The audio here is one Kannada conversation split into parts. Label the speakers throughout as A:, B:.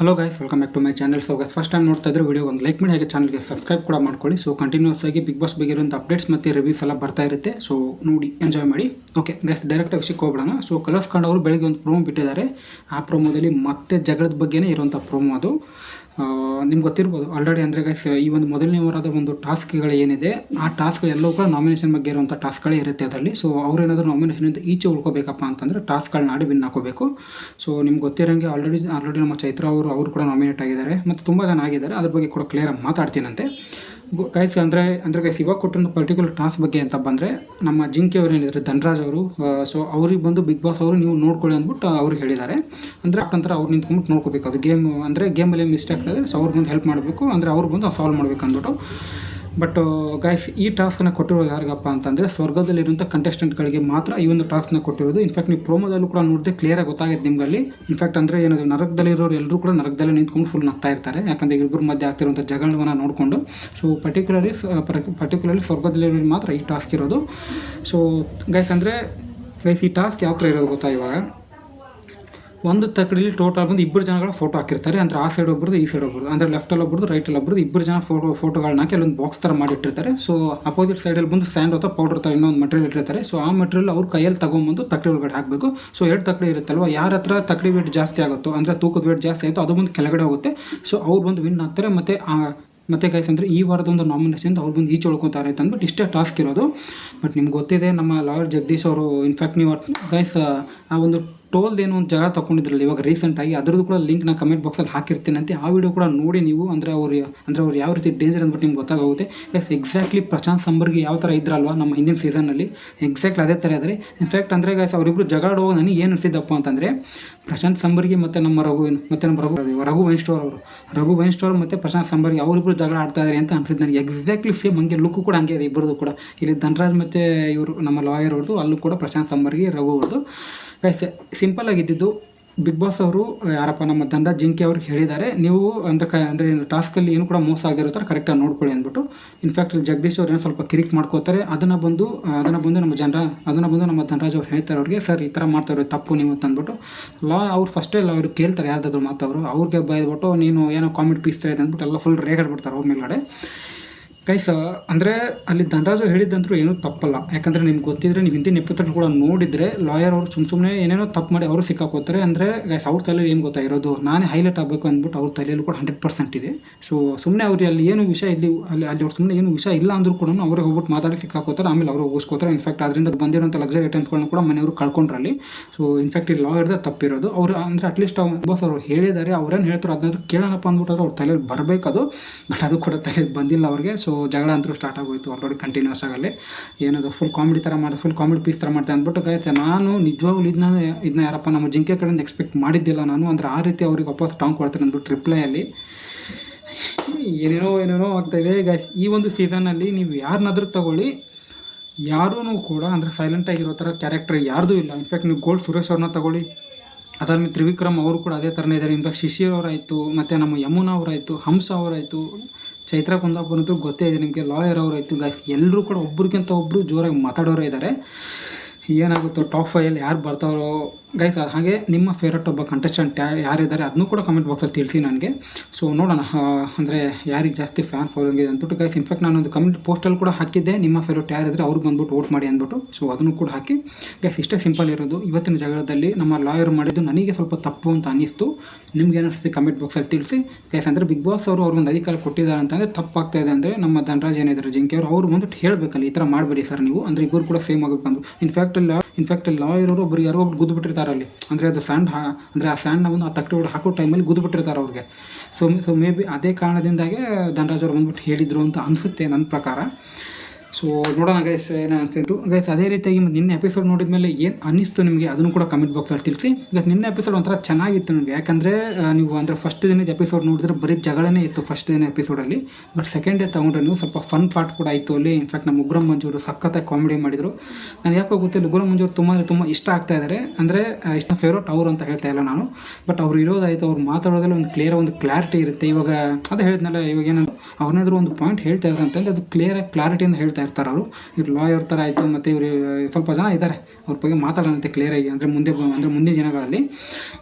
A: Hello guys welcome back to my channel so guys first time ನೋಡ್ತಾ ಇದ್ರೆ ವಿಡಿಯೋ ಒಂದು ಲೈಕ್ ಮಾಡಿ, ಹಾಗೆ ಚಾನಲ್ಗೆ ಸಬ್ಸ್ಕ್ರೈಬ್ ಕೂಡ ಮಾಡ್ಕೊಳ್ಳಿ. ಸೊ ಕಂಟಿನ್ಯೂಸ್ ಆಗಿ ಬಿಗ್ ಬಾಸ್ ಬಗ್ಗೆ ಇರುವಂಥ ಅಪ್ಡೇಟ್ಸ್ ಮತ್ತು ರಿವ್ಯೂಸ್ ಎಲ್ಲ ಬರ್ತಾ ಇರುತ್ತೆ. ಸೊ ನೋಡಿ ಎಂಜಾಯ್ ಮಾಡಿ. ಓಕೆ ಗೈಸ್ ಡೈರೆಕ್ಟ್ ವಿಷಯಕ್ಕೆ ಹೋಗ್ಬಿಡೋಣ. ಸೊ ಕಲರ್ಸ್ ಕಂಡು ಅವರು ಬೆಳಗ್ಗೆ ಒಂದು ಪ್ರೋಮೋ ಬಿಟ್ಟಿದ್ದಾರೆ. ಆ ಪ್ರೋಮೋದಲ್ಲಿ ಮತ್ತೆ ಜಗಳದ ಬಗ್ಗೆನೇ ಇರುವಂಥ ಪ್ರೋಮೋ ಅದು. ನಿಮ್ಗೆ ಗೊತ್ತಿರ್ಬೋದು. ಆಲ್ರೆಡಿ ಅಂದರೆ ಗೈಸ್ ಈ ಒಂದು ಮೊದಲನೇ ವಾರದ ಒಂದು ಟಾಸ್ಕ್ಗಳು ಏನಿದೆ, ಆ ಟಾಸ್ಕ್ ಎಲ್ಲೋ ಕೂಡ ನಾಮಿನೇಷನ್ ಬಗ್ಗೆ ಇರುವಂಥ ಟಾಸ್ಕ್ಗಳೇ ಇರುತ್ತೆ ಅದರಲ್ಲಿ. ಸೊ ಅವ್ರೇನಾದರೂ ನಾಮಿನೇಷನಿಂದ ಈಚೆ ಉಳ್ಕೋಬೇಕಪ್ಪ ಅಂತಂದರೆ ಟಾಸ್ಕ್ಗಳನ್ನ ಆಡಿ ವಿನ್ ಹಾಕೋಬೇಕು. ಸೊ ನಿಮ್ಗೆ ಗೊತ್ತಿರೋಂಗೆ ಆಲ್ರೆಡಿ ಆಲ್ರೆಡಿ ನಮ್ಮ ಚೈತ್ರ ಅವರು ಅವರು ಕೂಡ ನಾಮಿನೇಟ್ ಆಗಿದ್ದಾರೆ. ಮತ್ತು ತುಂಬ ಜನ ಆಗಿದ್ದಾರೆ. ಅದ್ರ ಬಗ್ಗೆ ಕೂಡ ಕ್ಲಿಯರಾಗಿ ಮಾತಾಡ್ತೀನಂತೆ. ಗೈಸ್ ಅಂದರೆ ಅಂದರೆ ಗೈಸ್ ಇವಾಗ ಕೊಟ್ಟಿರೋ ಪರ್ಟಿಕ್ಯುಲರ್ ಟಾಸ್ಕ್ ಬಗ್ಗೆ ಅಂತ ಬಂದರೆ, ನಮ್ಮ ಜಿಂಕೆ ಅವರು ಏನಿದ್ದಾರೆ ಧನರಾಜ್ ಅವರು ಸೊ ಅವ್ರಿಗೆ ಬಂದು ಬಿಗ್ ಬಾಸ್ ಅವರು ನೀವು ನೋಡ್ಕೊಳ್ಳಿ ಅಂದ್ಬಿಟ್ಟು ಅವ್ರು ಹೇಳಿದ್ದಾರೆ. ಅಂದರೆ ಯಾಕಂದ್ರೆ ಅವ್ರು ನಿಂತ್ಕೊಂಡ್ಬಿಟ್ಟು ನೋಡ್ಕೋಬೇಕು. ಅದು ಗೇಮ್ ಅಂದರೆ ಗೇಮಲ್ಲಿ ಮಿಸ್ಟೇಕ್ ಆದರೆ ಸೊ ಅವ್ರು ಬಂದು ಹೆಲ್ಪ್ ಮಾಡಬೇಕು, ಅಂದರೆ ಅವ್ರು ಬಂದು ಸಾಲ್ವ್ ಮಾಡ್ಬೇಕು ಅಂದ್ಬಿಟ್ಟು. ಬಟ್ ಗೈಸ್ ಈ ಟಾಸ್ಕನ್ನ ಕೊಟ್ಟಿರೋದು ಯಾರಿಗಪ್ಪ ಅಂತಂದರೆ ಸ್ವರ್ಗದಲ್ಲಿರುವಂಥ ಕಂಟೆಸ್ಟೆಂಟ್ಗಳಿಗೆ ಮಾತ್ರ ಈ ಒಂದು ಟಾಸ್ಕ್ನ ಕೊಟ್ಟಿರೋದು. ಇನ್ಫ್ಯಾಕ್ಟ್ ನೀವು ಪ್ರೋಮೋದಲ್ಲೂ ಕೂಡ ನೋಡಿದ್ರೆ ಕ್ಲಿಯರಾಗಿ ಗೊತ್ತಾಗುತ್ತೆ ನಿಮ್ಮಲ್ಲಿ ಇನ್ಫ್ಯಾಕ್ಟ್ ಅಂದರೆ ಏನಾದರೂ ನರಕದಲ್ಲಿರೋರು ಎಲ್ಲರೂ ಕೂಡ ನರಕದಲ್ಲೇ ನಿಂತ್ಕೊಂಡು ಫುಲ್ ನಗ್ತಾ ಇರ್ತಾರೆ. ಯಾಕಂದರೆ ಇಬ್ಬರು ಮಧ್ಯೆ ಆಗ್ತಿರುವಂಥ ಜಗಳವನ್ನು ನೋಡಿಕೊಂಡು. ಸೊ ಪರ್ಟಿಕ್ಯುಲರ್ಲಿ ಪರ್ಟಿಕ್ಯುಲರ್ಲಿ ಸ್ವರ್ಗದಲ್ಲಿರೋರು ಮಾತ್ರ ಈ ಟಾಸ್ಕ್ ಇರೋದು. ಸೊ ಗೈಸ್ ಅಂದರೆ ಗೈಸ್ ಈ ಟಾಸ್ಕ್ ಯಾವ ಥರ ಇರೋದು ಗೊತ್ತಾ ಇವಾಗ? ಒಂದು ತಕ್ಕಡಿಲಿ ಟೋಟಲ್ ಬಂದು ಇಬ್ಬರು ಜನಗಳ ಫೋಟೋ ಹಾಕಿರ್ತಾರೆ. ಅಂದರೆ ಆ ಸೈಡ್ ಒಬ್ಬರದು ಈ ಸೈಡ್ ಒಬ್ಬರದು ಅಂದರೆ ಲೆಫ್ಟಲ್ಲಿ ಒಬ್ಬರದು ರೈಟಲ್ಲಿ ಒಬ್ಬರದು ಇಬ್ಬರು ಜನ ಫೋಟೋ ಫೋಟೋಗಳನ್ನ ಹಾಕಿ ಅಲ್ಲೊಂದು ಬಾಕ್ಸ್ ಥರ ಮಾಡಿಟ್ಟಿರ್ತಾರೆ. ಸೊ ಅಪೋಸಿಟ್ ಸೈಡಲ್ಲಿ ಬಂದು ಸ್ಯಾಂಡ್ ಅಥವಾ ಪೌಡರ್ ಥರ ಇನ್ನೊಂದು ಮಟೀರಿಯಲ್ ಇಟ್ಟಿರ್ತಾರೆ. ಸೊ ಆ ಮಟೀರಿಯಲ್ ಅವ್ರ ಕೈಯಲ್ಲಿ ತಗೊಂಬಂದು ತಕ್ಕಡಿ ಒಳಗಡೆ ಹಾಕಬೇಕು. ಸೊ ಎರಡು ತಕ್ಕಡಿ ಇರುತ್ತಲ್ವ? ಯಾರ ಹತ್ರ ತಕ್ಕಡಿ ವೇಟ್ ಜಾಸ್ತಿ ಆಗುತ್ತೋ, ಅಂದರೆ ತೂಕದ ವೇಟ್ ಜಾಸ್ತಿ ಆಯಿತು, ಅದು ಬಂದು ಕೆಳಗಡೆ ಹೋಗುತ್ತೆ. ಸೊ ಅವ್ರು ಬಂದು ವಿನ್ ಆಗ್ತಾರೆ. ಮತ್ತು ಮತ್ತೆ ಗೈಸ್ ಅಂದರೆ ಈ ವಾರದ ಒಂದು ನಾಮಿನೇಷನ್ ಅವ್ರು ಬಂದು ಈಚೆ ಉಳ್ಕೊತಾರೆ ಅಂದ್ಬಿಟ್ಟು ಇಷ್ಟೇ ಟಾಸ್ಕ್ ಇರೋದು. ಬಟ್ ನಿಮ್ಗೆ ಗೊತ್ತಿದೆ, ನಮ್ಮ ಲಾಯರ್ ಜಗದೀಶ್ ಅವರು ಇನ್ಫ್ಯಾಕ್ಟ್ ನೀವು ಗೈಸ್ ಆ ಒಂದು ಟೋಲ್ದೇನು ಒಂದು ಜಾಗ ತಗೊಂಡಿದ್ರಲ್ಲ ಇವಾಗ ರೀಸೆಂಟಾಗಿ ಅದ್ರದ್ದು ಕೂಡ ಲಿಂಕ್ ನಾನು ಕಮೆಂಟ್ ಬಾಕ್ಸಲ್ಲಿ ಹಾಕಿರ್ತೀನಿ ಅಂತ. ಆ ವಿಡಿಯೋ ಕೂಡ ನೋಡಿ ನೀವು, ಅಂದರೆ ಅವ್ರು ಅಂದರೆ ಅವ್ರು ಯಾವ ರೀತಿ ಡೇಂಜರ್ ಅಂದ್ಬಿಟ್ಟು ನಿಮ್ಗೆ ಗೊತ್ತಾಗುತ್ತೆ ಎಸ್ ಎಕ್ಸಾಕ್ಟ್ಲಿ ಪ್ರಶಾಂತ್ ಸಂಬರ್ಗಿ ಯಾವ ಥರ ಇದ್ರಲ್ವಾ ನಮ್ಮ ಹಿಂದಿನ ಸೀಸನಲ್ಲಿ ಎಕ್ಸಾಕ್ಟ್ಲಿ ಅದೇ ಥರ ಇದ್ದಾರೆ ಇನ್ಫ್ಯಾಕ್ಟ್ ಅಂದರೆ ಗೈಸ್ ಅವರಿಬ್ಬರು ಜಗಾಡುವಾಗ ನನಗೆ ಏನು ಅನಿಸಿದ್ದಪ್ಪ ಅಂತಂದರೆ, ಪ್ರಶಾಂತ್ ಸಂಬರ್ಗಿ ಮತ್ತು ನಮ್ಮ ರಘು ಮತ್ತು ನಮ್ಮ ರಘು ರಘು ವೈನ್ ಸ್ಟೋರ್ ಅವರು. ರಘು ವೈನ್ ಸ್ಟೋರ್ ಮತ್ತು ಪ್ರಶಾಂತ್ ಸಂಬರ್ಗಿ ಅವರಿಬ್ಬರು ಜಗಳ ಆಡ್ತಾ ಇದ್ದಾರೆ ಅಂತ ಅನಿಸಿದ್ದು ನನಗೆ. ಎಕ್ಸಾಕ್ಟ್ಲಿ ಸೇಮ್ ಹಂಗೆ ಲುಕ್ ಕೂಡ ಹಂಗೆ ಇದೆ ಇಬ್ಬರದು ಕೂಡ. ಇಲ್ಲಿ ಧನರಾಜ್ ಮತ್ತು ಇವರು, ನಮ್ಮ ಲಾಯರ್ ಅವ್ರದ್ದು ಅಲ್ಲೂ ಕೂಡ ಪ್ರಶಾಂತ್ ಸಂಬರ್ಗಿ, ರಘು ಅವ್ರದ್ದು ಗೈಸ್ ಸಿಂಪಲ್ ಆಗಿದ್ದಿದ್ದು ಬಿಗ್ ಬಾಸ್ ಅವರು ಯಾರಪ್ಪ ನಮ್ಮ ದಂಡ ಜಿಂಕೆ ಅವ್ರಿಗೆ ಹೇಳಿದ್ದಾರೆ. ನೀವು ಅಂತ ಕ, ಅಂದರೆ ಟಾಸ್ಕಲ್ಲಿ ಏನು ಕೂಡ ಮೋಸ ಆಗಿರೋ ಥರ ಕರೆಕ್ಟಾಗಿ ನೋಡ್ಕೊಳ್ಳಿ ಅಂದ್ಬಿಟ್ಟು. ಇನ್ಫ್ಯಾಕ್ಟ್ ಜಗದೀಶ್ ಅವ್ರು ಏನೋ ಸ್ವಲ್ಪ ಕಿರಿಕ್ ಮಾಡ್ಕೋತಾರೆ. ಅದನ್ನು ಬಂದು ಅದನ್ನು ಬಂದು ನಮ್ಮ ಜನರ ಅದನ್ನು ಬಂದು ನಮ್ಮ ಧನರಾಜ್ ಅವ್ರು ಹೇಳ್ತಾರೆ ಅವ್ರಿಗೆ, ಸರ್, ಈ ಥರ ಮಾಡ್ತಾರೆ ತಪ್ಪು ನೀವು ಅಂತ ಅಂದ್ಬಿಟ್ಟು. ಲಾ, ಅವ್ರು ಫಸ್ಟೇ ಎಲ್ಲ ಅವ್ರು ಕೇಳ್ತಾರೆ ಯಾರ್ದಾದ್ರು ಮಾತವರು ಅವ್ರಿಗೆ ಬೈದ್ಬಿಟ್ಟು ನೀನು ಏನೋ ಕಾಮೆಂಟ್ ಪೀಸ್ತಾ ಇದೆ ಅಂದ್ಬಿಟ್ಟು ಎಲ್ಲ ಫುಲ್ ರೇಗಾಡ್ಬಿಡ್ತಾರೆ ಅವ್ರ ಮೇಲ್ಗಡೆ. ಗೈಸ್ ಅಂದರೆ ಅಲ್ಲಿ ಧನರಾಜು ಹೇಳಿದ್ದಂತರೂ ಏನೂ ತಪ್ಪಲ್ಲ. ಯಾಕಂದರೆ ನಿಮ್ಗೆ ಗೊತ್ತಿದ್ರೆ ನೀವು ಹಿಂದಿನ ಎಪಿಸೋಡ್ ಕೂಡ ನೋಡಿದರೆ ಲಾಯರ್ ಅವರು ಸುಮ್ಮ ಸುಮ್ಮನೆ ಏನೇನೋ ತಪ್ಪು ಮಾಡಿ ಅವರು ಸಿಕ್ಕಾಕೋತಾರೆ ಅಂದರೆ ಗೈಸ್ ಅವ್ರ ತಲೆಯಲ್ಲಿ ಏನು ಗೊತ್ತಾ ಇರೋದು ನಾನೇ ಹೈಲೈಟ್ ಆಗಬೇಕು ಅಂದ್ಬಿಟ್ಟು ಅವ್ರ ತಲೆಯಲ್ಲೂ ಕೂಡ ಹಂಡ್ರೆಡ್ ಪರ್ಸೆಂಟ್ ಇದೆ. ಸೊ ಸುಮ್ಮನೆ ಅವ್ರಿಗೆ ಅಲ್ಲಿ ಏನು ವಿಷಯ ಇಲ್ಲಿ, ಅಲ್ಲಿ ಅಲ್ಲಿ ಅವ್ರು ಸುಮ್ಮನೆ ಏನು ವಿಷಯ ಇಲ್ಲ ಅಂದ್ರೂ ಕೂಡ ಅವ್ರಿಗೆ ಹೋಗ್ಬಿಟ್ಟು ಮಾತಾಡಿ ಸಿಕ್ಕಾಕೋತಾರೆ ಆಮೇಲೆ ಅವರು ಹೋಗಿಸ್ಕೋತಾರೆ ಇನ್ಫ್ಯಾಕ್ಟ್ ಅದರಿಂದ ಬಂದಿರೋಂಥ ಲಕ್ಸರಿ ಐಟಮ್ಸ್ಗಳನ್ನ ಕೂಡ ಮನೆಯವರು ಕಳ್ಕೊಂಡ್ರಲ್ಲಿ ಸೊ ಇನ್ಫ್ಯಾಕ್ಟ್ ಇಲ್ಲಿ ಲಾಯರ್ದ ತಪ್ಪಿರೋದು. ಅವರು, ಅಂದರೆ ಅಟ್ಲೀಸ್ಟ್ ಬಾಸ್ ಅವರು ಹೇಳಿದ್ದಾರೆ ಅವ್ರೇನು ಹೇಳ್ತಾರೋ ಅದನ್ನ ಕೇಳೋಣಪ್ಪ ಅಂದ್ಬಿಟ್ಟು ಅವ್ರ ತಲೆಯಲ್ಲಿ ಬರಬೇಕದು. ಬಟ್ ಅದು ಕೂಡ ತಲೆಯಲ್ಲಿ ಬಂದಿಲ್ಲ ಅವ್ರಿಗೆ. ಸೊ ಜಗಳ ಅಂತೂ ಸ್ಟಾರ್ಟ್ ಆಗೋಯ್ತು ಆಲ್ರೆಡಿ ಕಂಟಿನ್ಯೂಸ್ ಆಗಲ್ಲಿ. ಏನದು ಫುಲ್ ಕಾಮಿಡಿ ಥರ ಮಾಡಿ ಫುಲ್ ಕಾಮಿಡಿ ಪೀಸ್ ಥರ ಮಾಡ್ತೆ ಅಂದ್ಬಿಟ್ಟು ಗೈಸ್ ನಾನು ನಿಜವಾಗ್ಲೂ ಇದನ್ನ ಇದನ್ನ ಯಾರಪ್ಪ ನಮ್ಮ ಜಿಂಕೆ ಕಡೆಯಿಂದ ಎಕ್ಸ್ಪೆಕ್ಟ್ ಮಾಡಿದ್ದಿಲ್ಲ ನಾನು. ಅಂದರೆ ಆ ರೀತಿ ಅವ್ರಿಗೆ ವಾಪಸ್ ಟಾಂಗ್ ಕೊಡ್ತಾರೆ ಅಂದ್ಬಿಟ್ಟು ರಿಪ್ಲೈಯಲ್ಲಿ ಏನೇನೋ ಏನೇನೋ ಆಗ್ತಾಯಿದೆ ಗೈಸ್ ಈ ಒಂದು ಸೀಸನಲ್ಲಿ ನೀವು ಯಾರನ್ನಾದರೂ ತಗೊಳ್ಳಿ ಯಾರೂ ಕೂಡ ಅಂದರೆ ಸೈಲೆಂಟಾಗಿರೋ ಥರ ಕ್ಯಾರೆಕ್ಟರ್ ಯಾರ್ದೂ ಇಲ್ಲ. ಇನ್ಫ್ಯಾಕ್ಟ್ ನೀವು ಗೋಲ್ಡ್ ಸುರೇಶ್ ಅವ್ರನ್ನ ತಗೊಳ್ಳಿ. ಅದಾದ್ಮೇಲೆ ತ್ರಿವಿಕ್ರಮ್ ಅವರು ಕೂಡ ಅದೇ ಥರನೇ ಇದ್ದಾರೆ. ಇನ್ಫ್ಯಾಕ್ಟ್ ಶಿಶಿರ್ ಅವರಾಯಿತು, ಮತ್ತು ನಮ್ಮ ಯಮುನಾ ಅವರಾಯಿತು, ಹಂಸ ಅವರಾಯಿತು ಚೈತ್ರ ಕುಂದಾಪುರಂತೂ ಗೊತ್ತೇ ಇದೆ ನಿಮಗೆ. ಲಾಯರ್ ಅವರು ಆಯಿತು ಗೈಸ್ ಎಲ್ಲರೂ ಕೂಡ ಒಬ್ರಿಗಿಂತ ಒಬ್ಬರು ಜೋರಾಗಿ ಮಾತಾಡೋರೇ ಇದ್ದಾರೆ ಏನಾಗುತ್ತೋ ಟಾಪ್ ಫೈಯಲ್ಲಿ ಯಾರು ಬರ್ತಾರೋ ಗೈಸ್ ಹಾಗೆ ನಿಮ್ಮ ಫೇವ್ರೆಟ್ ಒಬ್ಬ ಕಂಟೆಸ್ಟೆಂಟ್ ಯಾರಿದ್ದಾರೆ ಅದನ್ನು ಕೂಡ ಕಮೆಂಟ್ ಬಾಕ್ಸಲ್ಲಿ ತಿಳಿಸಿ ನನಗೆ. ಸೊ ನೋಡೋಣ ಅಂದರೆ ಯಾರಿಗೆ ಜಾಸ್ತಿ ಫ್ಯಾನ್ ಫಾಲೋಯಿಂಗ್ ಇದೆ ಅಂದ್ಬಿಟ್ಟು ಗೈಸ್ ಇನ್ಫ್ಯಾಕ್ಟ್ ನಾನು ಒಂದು ಕಮೆಂಟ್ ಪೋಸ್ಟಲ್ಲಿ ಕೂಡ ಹಾಕಿದ್ದೆ. ನಿಮ್ಮ ಫೇವ್ರೆಟ್ ಯಾರಿದ್ರೆ ಅವ್ರಿಗೆ ಬಂದ್ಬಿಟ್ಟು ವೋಟ್ ಮಾಡಿ ಅಂದ್ಬಿಟ್ಟು. ಸೊ ಅದನ್ನು ಕೂಡ ಹಾಕಿ. ಗೈಸ್ ಇಷ್ಟೇ ಸಿಂಪಲ್ ಇರೋದು. ಇವತ್ತಿನ ಜಗಳದಲ್ಲಿ ನಮ್ಮ ಲಾಯರ್ ಮಾಡಿದ್ದು ನನಗೆ ಸ್ವಲ್ಪ ತಪ್ಪು ಅಂತ ಅನ್ನಿಸ್ತು. ನಿಮ್ಗೆ ಏನಿಸ್ತು ಕಮೆಂಟ್ ಬಾಕ್ಸಲ್ಲಿ ತಿಳಿಸಿ. ಗೈಸ್ ಅಂದರೆ ಬಿಗ್ ಬಾಸ್ ಅವರು ಅವ್ರಿಗೊಂದು ಅಧಿಕಾರ ಕೊಟ್ಟಿದ್ದಾರೆ ಅಂತಂದರೆ ತಪ್ಪಾಗ್ತಾ ಇದೆ ಅಂದರೆ ನಮ್ಮ ಧನರಾಜ್ ಏನಿದ್ದಾರೆ, ಜಿಂಕೆ ಅವರು, ಅವ್ರು ಬಂದ್ಬಿಟ್ಟು ಹೇಳಬೇಕಲ್ಲ, ಈ ಥರ ಮಾಡಬೇಡಿ ಸರ್ ನೀವು. ಅಂದರೆ ಇಬ್ಬರು ಕೂಡ ಸೇಮ್ ಆಗಬೇಕು ಬಂದು ಇನ್ಫ್ಯಾಕ್ಟ್ ಇಲ್ಲ ಇನ್ಫ್ಯಾಕ್ಟ್ ಅಲ್ಲಿ ಲಾಯರ್ ಅವರು ಒಬ್ರಿಗೆ ಯಾರೋ ಒಬ್ರು ಗುದ್ದು ಬಿಟ್ಟಿರ್ತಾರೆ ಅಲ್ಲಿ. ಅಂದರೆ ಅದು ಸ್ಯಾಂಡ್ ಹಾ, ಅಂದರೆ ಆ ಸ್ಯಾಂಡ್ನ ಒಂದು ಆ ತಟ್ಟೆ ಒಳಗೆ ಹಾಕೋ ಟೈಮಲ್ಲಿ ಗುದ್ದು ಬಿಟ್ಟಿರ್ತಾರೆ ಅವ್ರಿಗೆ. ಸೊ ಸೊ ಮೇ ಬಿ ಅದೇ ಕಾರಣದಿಂದಾಗೆ ಧನರಾಜ್ ಅವ್ರು ಬಂದ್ಬಿಟ್ಟು ಹೇಳಿದರು ಅಂತ ಅನಿಸುತ್ತೆ ನನ್ನ ಪ್ರಕಾರ. ಸೊ ನೋಡೋಣ ಗೈಸ್ ಏನು ಅನಿಸ್ತಿತ್ತು ಗೈಸ್ ಅದೇ ರೀತಿಯಾಗಿ ಮತ್ತು ನಿನ್ನೆ ಎಪಿಸೋಡ್ ನೋಡಿದ ಮೇಲೆ ಏನು ಅನ್ನಿಸ್ತು ನಿಮಗೆ, ಅದನ್ನು ಕೂಡ ಕಮೆಂಟ್ ಬಾಕ್ಸಲ್ಲಿ ತಿಳಿಸಿ. ಗೈಸ್ ನಿನ್ನೆ ಎಪಿಸೋಡ್ ಒಂಥರ ಚೆನ್ನಾಗಿತ್ತು ನನಗೆ. ಯಾಕಂದರೆ ನೀವು ಅಂದರೆ ಫಸ್ಟ್ ದಿನದ ಎಪಿಸೋಡ್ ನೋಡಿದ್ರೆ ಬರೀ ಜಗಳನೇ ಇತ್ತು ಫಸ್ಟ್ ದಿನ ಎಪಿಸೋಡಲ್ಲಿ ಬಟ್ ಸೆಕೆಂಡ್ ಡೇ ತೊಗೊಂಡ್ರೆ ನೀವು ಸ್ವಲ್ಪ ಫನ್ ಪಾರ್ಟ್ ಕೂಡ ಆಯಿತು ಅಲ್ಲಿ. ಇನ್ಫ್ಯಾಕ್ಟ್ ನಮ್ಮ ಉಗ್ರಂ ಮಂಜೂರು ಸಖತ್ತಾಗಿ ಕಾಮಿಡಿ ಮಾಡಿದರು. ನಾನು ಯಾಕೋ ಗೊತ್ತಿಲ್ಲ ಉಗ್ರಂ ಮಂಜೂರು ತುಂಬ ತುಂಬ ಇಷ್ಟ ಆಗ್ತಾ ಇದ್ದಾರೆ ಅಂದರೆ ಇಷ್ಟ ಫೇವ್ರೇಟ್ ಅವರು ಅಂತ ಹೇಳ್ತಾ ಇಲ್ಲ ನಾನು. ಬಟ್ ಅವ್ರು ಇರೋದಾಯಿತು, ಅವ್ರು ಮಾತಾಡೋದ್ರಲ್ಲಿ ಒಂದು ಕ್ಲಿಯರ್ ಒಂದು ಕ್ಲಾರಿಟಿ ಇರುತ್ತೆ. ಇವಾಗ, ಅದೇ ಹೇಳಿದ್ನಲ್ಲ, ಇವಾಗ ಏನಂದ್ರೆ ಅವ್ರನ್ನಾದ್ರೂ ಒಂದು ಪಾಯಿಂಟ್ ಹೇಳ್ತಾ ಇದ್ದಾರೆ ಅಂತಂದರೆ ಅದು ಕ್ಲಿಯರ್ ಕ್ಲಾರಿಟಿಯಿಂದ ಹೇಳ್ತಾ ಮಾಡ್ತಾ ಇರ್ತಾರೆ ಅವರು ಇವ್ರು ಲಾಯರ್ ಥರ ಆಯಿತು ಮತ್ತು ಇವರು ಸ್ವಲ್ಪ ಜನ ಇದ್ದಾರೆ ಅವ್ರ ಬಗ್ಗೆ ಮಾತಾಡೋಣಂತೆ ಕ್ಲಿಯರಾಗಿ ಅಂದರೆ ಮುಂದೆ ಅಂದರೆ ಮುಂದಿನ ದಿನಗಳಲ್ಲಿ.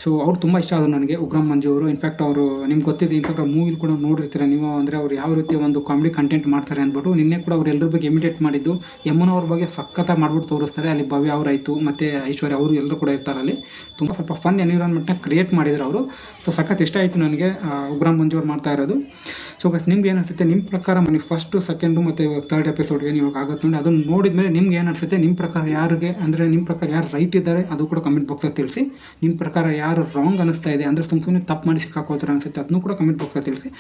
A: ಸೊ ಅವ್ರು ತುಂಬ ಇಷ್ಟ ಆದರು ನನಗೆ. ಉಗ್ರಂ ಮಂಜು ಅವರು ಇನ್ಫ್ಯಾಕ್ಟ್ ಅವರು ನಿಮ್ಗೆ ಗೊತ್ತಿದೆ ಇನ್ಫ್ಯಾಕ್ಟ್ ಮೂವಿಲಿ ಕೂಡ ನೋಡಿರ್ತೀರ ನೀವು. ಅಂದರೆ ಅವ್ರು ಯಾವ ರೀತಿ ಒಂದು ಕಾಮಿಡಿ ಕಂಟೆಂಟ್ ಮಾಡ್ತಾರೆ ಅಂದ್ಬಿಟ್ಟು ನಿನ್ನೆ ಕೂಡ ಅವ್ರು ಎಲ್ಲರ ಬಗ್ಗೆ ಇಮಿಟೇಟ್ ಮಾಡಿದ್ದು. ಯಮುನ ಅವ್ರ ಬಗ್ಗೆ ಸಖತ್ತಾಗಿ ಮಾಡ್ಬಿಟ್ಟು ತೋರಿಸ್ತಾರೆ. ಅಲ್ಲಿ ಭವ್ಯ ಅವರಾಯಿತು ಮತ್ತು ಐಶ್ವರ್ಯ ಅವರು ಎಲ್ಲರೂ ಕೂಡ ಇರ್ತಾರೆ ಅಲ್ಲಿ. ತುಂಬ ಸ್ವಲ್ಪ ಫನ್ ಎನ್ವಿರಾನ್ಮೆಂಟ್ನ ಕ್ರಿಯೇಟ್ ಮಾಡಿದ್ರು ಅವರು. ಸೊ ಸಖತ್ ಇಷ್ಟ ಆಯಿತು ನನಗೆ ಉಗ್ರಾಮ್ ಉಗ್ರಂ ಮಂಜು ಅವ್ರು ಮಾಡ್ತಾ ಇರೋದು. ಸೊ ನಿಮ್ಗೆ ಏನು ಅನಿಸುತ್ತೆ? ನಿಮ್ಮ ಪ್ರಕಾರ ನೀವು ಫಸ್ಟು ಸೆಕೆಂಡು ಮತ್ತು ತರ್ಡ್ ಎಪಿಸೋಡ್ಗೆ ನೀವು ಆಗುತ್ತೆ ನೋಡಿ, ಅದನ್ನು ನೋಡಿದ ಮೇಲೆ ನಿಮ್ಗೆ ಏನು ಅನಿಸುತ್ತೆ? ನಿಮ್ಮ ಪ್ರಕಾರ ಯಾರಿಗೆ, ಅಂದರೆ ನಿಮ್ಮ ಪ್ರಕಾರ ಯಾರು ರೈಟ್ ಇದ್ದಾರೆ, ಅದು ಕೂಡ ಕಮೆಂಟ್ ಬಾಕ್ಸಲ್ಲಿ ತಿಳಿಸಿ. ನಿಮ್ಮ ಪ್ರಕಾರ ಯಾರು ರಾಂಗ್ ಅನಿಸ್ತಾ ಇದೆ, ಅಂದರೆ ಸುಮ್ಮನೆ ತಪ್ಪು ಮಾಡಿ ಸಿಕ್ಕಾಕೋತಾರೆ ಅನಿಸುತ್ತೆ, ಅದನ್ನು ಕೂಡ ಕಮೆಂಟ್ ಬಾಕ್ಸಲ್ಲಿ ತಿಳಿಸಿ.